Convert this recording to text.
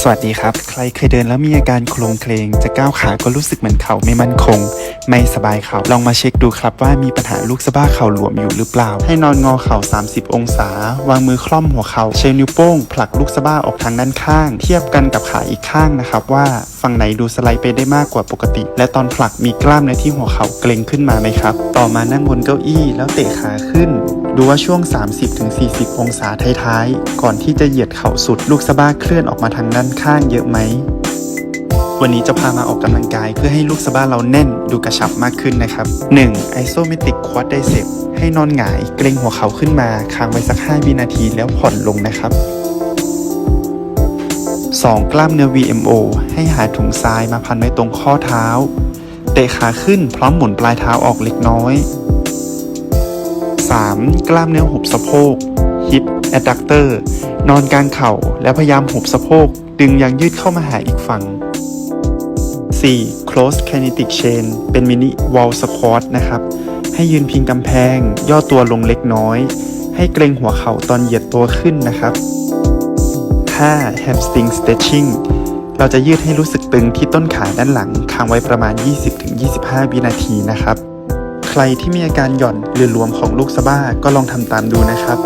สวัสดีครับ ใครเคยเดินแล้วมีอาการโคลงเคลง จะก้าวขาก็รู้สึกเหมือนเข่าไม่มั่นคง ไม่สบายเข่าลองมาเช็คดูครับว่ามีปัญหาลูกสะบ้าเข่าหลวมอยู่หรือเปล่า ให้นอนงอเข่า 30 องศา วางมือคล่อมหัวเข่าใช้นิ้วโป้งผลักลูกสะบ้าออกทางด้านข้าง เทียบกันกับขาอีกข้างนะครับว่าฝั่งไหนดูสไลด์ไปได้มากกว่าปกติ และตอนผลักมีกล้ามในที่หัวเข่าเกร็งขึ้นมาไหมครับ ต่อมานั่งบนเก้าอี้แล้วเตะขาขึ้น ดูว่าช่วง 30-40 องศาท้ายๆ ก่อนที่จะเหยียดเข่าสุดลูกสะบ้าเคลื่อนออกมาทางด้านข้างเยอะไหม วันนี้จะพามาออกกำลังกายเพื่อให้ลูกสะบ้าเราแน่นดูกระชับมากขึ้นนะครับ 1. Isometric Quad Bicep ให้นอนหงายเกรงหัวเข่าขึ้นมา ค้างไว้สัก 5 วินาทีแล้วผ่อนลงนะครับ 2. กล้ามเนื้อ VMO ให้หาถุงทรายมาพันไว้ตรงข้อเท้า เตะขาขึ้นพร้อมหมุนปลายเท้าออกเล็กน้อย 3. กล้ามเนื้อหุบสะโพก Hip Adductor นอนกลางเข่าแล้วพยายามหุบสะโพก ดึงยางยืดเข้ามาหาอีกฝั่ง 4. Close Kinetic Chain เป็นมินิ Wall Squat นะครับ ให้ยืนพิงกำแพง ย่อตัวลงเล็กน้อย ให้เกรงหัวเข่าตอนเหยียดตัวขึ้นนะครับ 5. Hamstring Stretching เราจะยืดให้รู้สึกตึงที่ต้นขาด้านหลังค้างไว้ประมาณ 20-25 วินาทีนะครับ ใครที่มีอาการหย่อนหรือรวมของลูกสะบ้าก็ลองทำตามดูนะครับ